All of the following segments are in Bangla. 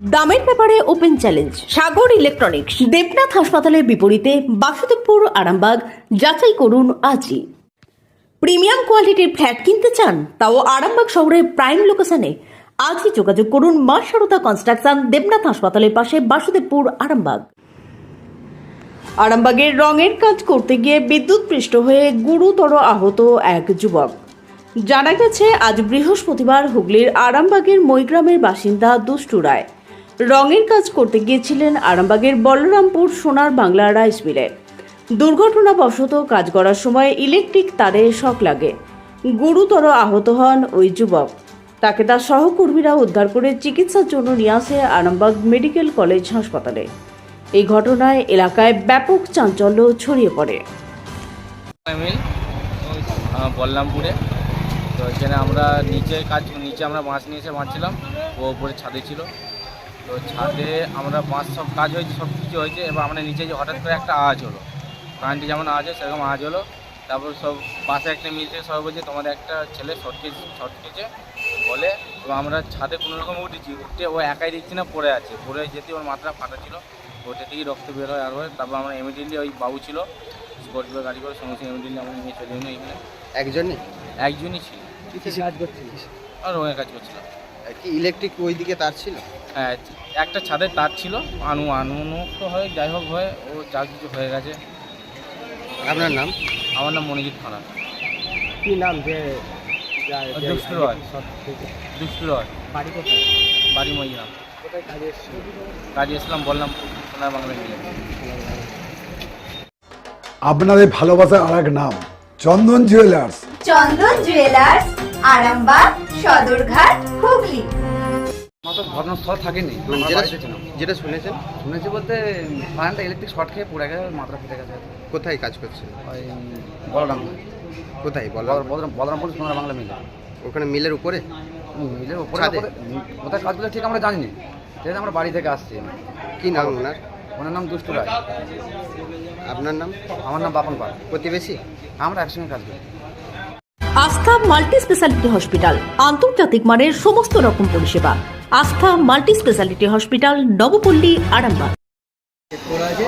দামের ব্যাপারে open challenge, Sagar electronics, Debnath হাসপাতালের বিপরীতে বাসুদেবপুর, আরামবাগ, যাচাই করুন আজই। প্রিমিয়াম কোয়ালিটির ফ্ল্যাট কিনতে চান, তাও আরামবাগ শহরের প্রাইম লোকেশনে। আজই যোগাযোগ করুন মা সারদা কনস্ট্রাকশন, দেবনাথ হাসপাতালের পাশে বাসুদেবপুর, আরামবাগ। আরামবাগের রঙের কাজ করতে গিয়ে বিদ্যুৎ পৃষ্ঠ হয়ে গুরুতর আহত এক যুবক। জানা গেছে, আজ বৃহস্পতিবার হুগলির আরামবাগের মৈগ্রামের বাসিন্দা দুষ্টু রায়। রঙের কাজ করতে গিয়েছিলেন আরামবাগের বলরামপুর সোনার বাংলা রাইস মিলে। দুর্ঘটনাবশত কাজ করার সময় ইলেকট্রিক তারে শক লাগে। গুরুতর আহত হন ওই যুবক। তাকে তার সহকর্মীরা উদ্ধার করে চিকিৎসার জন্য নিয়ে আসে আরামবাগ মেডিকেল কলেজ হাসপাতালে। এই ঘটনায় এলাকায় ব্যাপক চাঞ্চল্য ছড়িয়ে পড়ে। বলরামপুরে। তো এখানে আমরা নিচে কাজ, নিচে আমরা বাঁশ নিয়ে এসে বাঁধছিলাম। ও উপরে ছাদে ছিল। তো ছাদে আমরা বাঁশ সব কাজ হয়েছে সব কিছু হয়েছে এবার আমরা নিচে যে হঠাৎ করে একটা আওয়াজ হলো। কারেন্টে যেমন আওয়াজ হয় সেরকম আওয়াজ হলো। তারপর সব পাশে একটা মিল থেকে সবাই বলছে তোমাদের একটা ছেলে শর্ট কেছে শর্ট কেছে বলে। তো আমরা ছাদে কোনো রকম উঠেছি উঠে ও একাই দেখছি না পড়ে আছে। পড়ে যেতে ওর মাথাটা ফাটা ছিল। ওটা থেকেই রক্ত বের হয় আর হয়। তারপর আমরা ইমিডিয়েটলি ওই বাবু ছিল স্কর্পিও গাড়ি করে সঙ্গে সঙ্গে ইমিডিয়েটলি আমরা নিয়ে চলে এখানে। একজনই? একজনই ছিল। কাজ করছিলিস আর রঙের কাজ করছিলাম কি ইলেকট্রিক ওই দিকে তার ছিল? হ্যাঁ একটা ছাদের তার ছিল। আনু আনুনু তো হয় যাই হোক হয় ও যা কিছু হয়ে গেছে। আপনার নাম? আমার নাম মনোজিৎ খানা কি নাম? যে দুষ্টু রয়। দুষ্টু রয়। বাড়ি কোথায়? মহিলাম কাজে বললাম সোনার বাংলা আপনাদের ভালোবাসার আর এক নাম চন্দন জুয়েলার্স চন্দন জুয়েলার্স আরামবাগ সদরঘাট হুগলি। আমার তো ঘটনাস্থল থাকেনি আমরা যেটা বাড়িতে যেটা শুনেছেন? শুনেছি বলতে ইলেকট্রিক শর্ট খেয়ে পড়ে গেছে ফেটে গেছে। কোথায় কাজ ওই বলরাম কোথায় বল বলরাম বলরামপুর সোনার বাংলা মিলে ওখানে মিলের উপরে? মিলের উপরে কোথায়- কাজ ঠিক আমরা জানিনি। ঠিক আছে আমরা বাড়ি থেকে আসছি কি নাম ওনার? ওনার নাম দুষ্টু রায়। আপনার নাম? আমার নাম বাপন পাল। প্রতিবেশী? আমরা একসঙ্গে কাজ করি। আস্থা মাল্টি স্পেশালিটি হসপিটাল। আন্তর্জাতিক মানের সমস্ত রকম পরিষেবা। Astha multi speciality hospital Nabapalli Arambagh. Set করা আছে।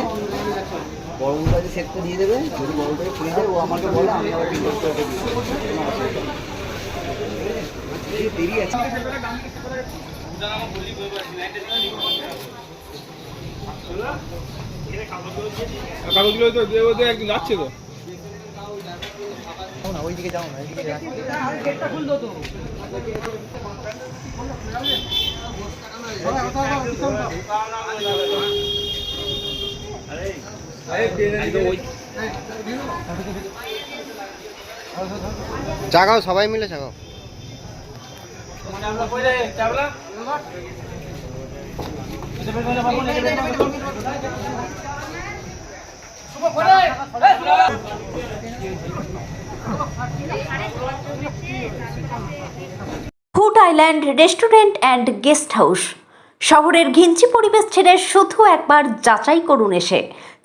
বড়গুলো আছে সেটটা দিয়ে দেবে। যদি বড়টাকে খুলে দেয় ও আমাকে বলে আমি আবার প্রিন্ট করে দিই কোনো অসুবিধা নেই। এই দেরি আছে। কাগজগুলো তো একদিন যাচ্ছে তো। না ওইদিকে যাও না ওইদিকে যাও জাগাও সবাই মিলে জাগাও। Food island restaurant and guest house শহরের ঘিঞ্চি পরিবেশ ছেড়ে শুধু একবার যাচাই করুন এসে।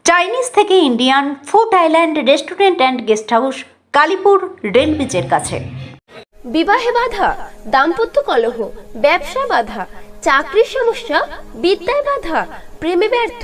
চাইনিজ থেকে Indian food island restaurant and guest house Kalipur rail কাছে। বিবাহে বাধা, দাম্পত্য কলহ, ব্যবসা বাধা, চাকরির সমস্যা, বিদ্যায় বাধা, প্রেমে ব্যর্থ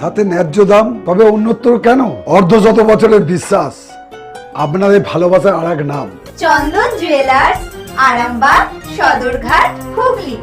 সাথে ন্যায্য দাম, তবে অন্যত্র কেন? অর্ধ শত বছরের বিশ্বাস। আপনাদের ভালোবাসার আর এক নাম। চন্দন জুয়েলার্স, আরামবাগ, সদরঘাট, হুগলি।